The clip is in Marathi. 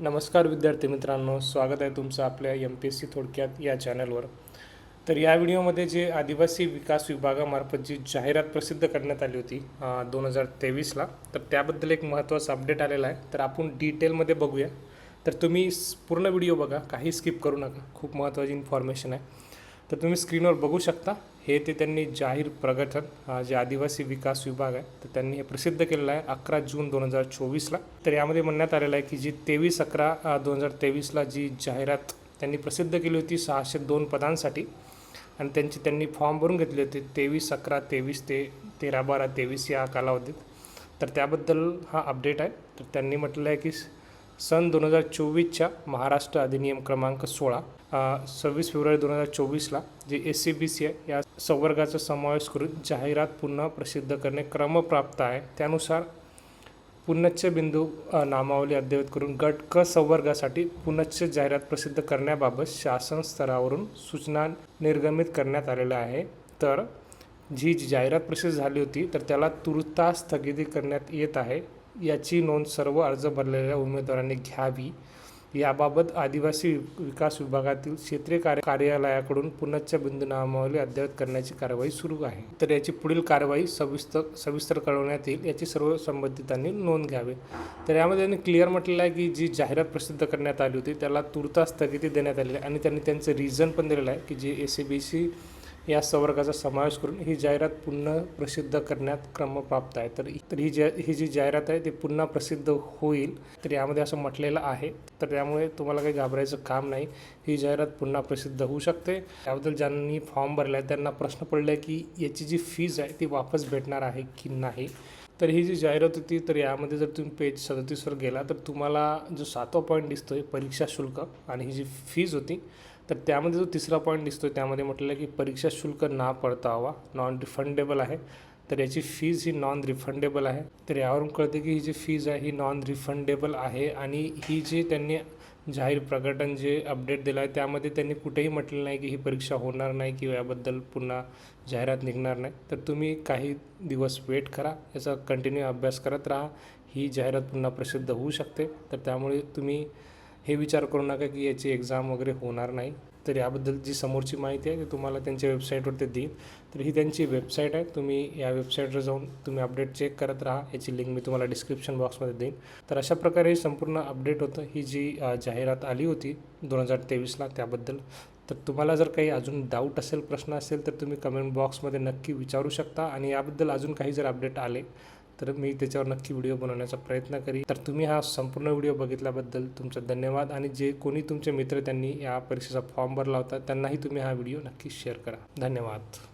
नमस्कार विद्यार्थी मित्रांनो स्वागत आहे तुमचं आपल्या एम पी एस सी थोडक्यात या चॅनलवर तर या व्हिडिओमध्ये जे आदिवासी विकास विभागामार्फत जी जाहिरात प्रसिद्ध करण्यात आली होती दोन हजार तेवीसला तर त्याबद्दल एक महत्त्वाचा अपडेट आलेला आहे. तर आपण डिटेलमध्ये बघूया. तर तुम्ही पूर्ण व्हिडिओ बघा काही स्किप करू नका खूप महत्त्वाची इन्फॉर्मेशन आहे. तर तुम्ही स्क्रीनवर बघू शकता. हे ते त्यांनी जाहीर प्रगठन जे आदिवासी विकास विभाग आहे तर त्यांनी हे प्रसिद्ध केलेलं आहे अकरा जून दोन हजार चोवीसला. तर यामध्ये म्हणण्यात आलेलं आहे की जी तेवीस अकरा दोन हजार तेवीसला जी जाहिरात त्यांनी प्रसिद्ध केली होती सहाशे दोन पदांसाठी आणि त्यांची त्यांनी फॉर्म भरून घेतले होते तेवीस अकरा तेवीस ते तेरा बारा तेवीस या कालावधीत. तर त्याबद्दल हा अपडेट आहे. तर त्यांनी म्हटलं आहे की सन दोन हजार चोवीसच्या महाराष्ट्र अधिनियम क्रमांक सोळा सव्वीस फेब्रुवारी दोन हजार चोवीसला जे एस सी बी सी आहे या संवर्गाचा समावेश करून जाहिरात पुन्हा प्रसिद्ध करणे क्रमप्राप्त आहे. त्यानुसार पुनच्च बिंदू नामावली अद्ययावत करून गट क संवर्गासाठी पुनच्च जाहिरात प्रसिद्ध करण्याबाबत शासन स्तरावरून सूचना निर्गमित करण्यात आलेल्या आहे. तर जी जी जाहिरात प्रसिद्ध झाली होती तर त्याला तुर्तास स्थगिती करण्यात येत आहे. याची नोंद सर्व अर्ज भरलेल्या उमेदवारांनी घ्यावी. याबाबत आदिवासी विकास विभागातील क्षेत्रीय कार्य कार्यालयाकडून पुनच्च बिंदू नामावली अद्ययावत करण्याची कारवाई सुरू आहे. तर याची पुढील कारवाई सविस्तर सविस्तर कळवण्यात येईल. याची सर्व संबंधितांनी नोंद घ्यावी. तर यामध्ये त्यांनी क्लिअर म्हटलेलं आहे की जी जाहिरात प्रसिद्ध करण्यात आली होती त्याला तुर्तास स्थगिती देण्यात आलेली आहे आणि त्यांनी त्यांचं रिझन पण दिलेलं आहे की जे ए सी बी सी या संवर्गाचा समावेश करून ही जाहिरात पुन्हा प्रसिद्ध करण्यात क्रमप्राप्त आहे. तर तर ही जा ही जी जाहिरात आहे ती पुन्हा प्रसिद्ध होईल. तर यामध्ये असं म्हटलेलं आहे. तर त्यामुळे तुम्हाला काही घाबरायचं काम नाही. ही जाहिरात पुन्हा प्रसिद्ध होऊ शकते. त्याबद्दल ज्यांनी फॉर्म भरला आहे त्यांना प्रश्न पडला आहे की याची जी फीज आहे ती वापस भेटणार आहे की नाही? तर ही जी जाहिरात होती तर यामध्ये जर तुम्ही पेज सदतीसवर गेला तर तुम्हाला जो सातवा पॉईंट दिसतो आहे परीक्षा शुल्क आणि ही जी फीज होती तर त्यामध्ये जो तिसरा पॉईंट दिसतो आहे त्यामध्ये म्हटलेलं आहे की परीक्षा शुल्क ना परतावा नॉन रिफंडेबल आहे. तर याची फीज ही नॉन रिफंडेबल आहे. तर यावरून कळते की ही जी फीज आहे ही नॉन रिफंडेबल आहे आणि ही जी त्यांनी जाहीर प्रकटन जे अपडेट दिलं आहे त्यामध्ये त्यांनी कुठेही म्हटलं नाही की ही परीक्षा होणार नाही किंवा याबद्दल पुन्हा जाहिरात निघणार नाही. तर तुम्ही काही दिवस वेट करा याचा कंटिन्यू अभ्यास करत राहा. ही जाहिरात पुन्हा प्रसिद्ध होऊ शकते. तर त्यामुळे तुम्ही हे विचार करू नका की याची एक्झाम वगैरे होणार नाही. तर याबद्दल जी समोरची माहिती आहे ती तुम्हाला त्यांच्या वेबसाईटवरती देईन. तर ही त्यांची वेबसाईट आहे. तुम्ही या वेबसाईटवर जाऊन तुम्ही अपडेट चेक करत राहा. याची लिंक मी तुम्हाला डिस्क्रिप्शन बॉक्समध्ये देईन. तर अशा प्रकारे हे संपूर्ण अपडेट होतं. ही जी जाहिरात आली होती दोन हजार तेवीसला त्याबद्दल. तर तुम्हाला जर काही अजून डाऊट असेल प्रश्न असेल तर तुम्ही कमेंट बॉक्समध्ये नक्की विचारू शकता. आणि याबद्दल अजून काही जर अपडेट आले तर मी त्याच्यावर नक्की व्हिडिओ बनवण्याचा प्रयत्न करी तर तुम्ही हा संपूर्ण व्हिडिओ बघितल्याबद्दल तुमचा धन्यवाद आणि जे कोणी तुमचे मित्र त्यांनी या परीक्षेचा फॉर्म भरला होता त्यांनाही तुम्ही हा व्हिडिओ नक्की शेअर करा. धन्यवाद.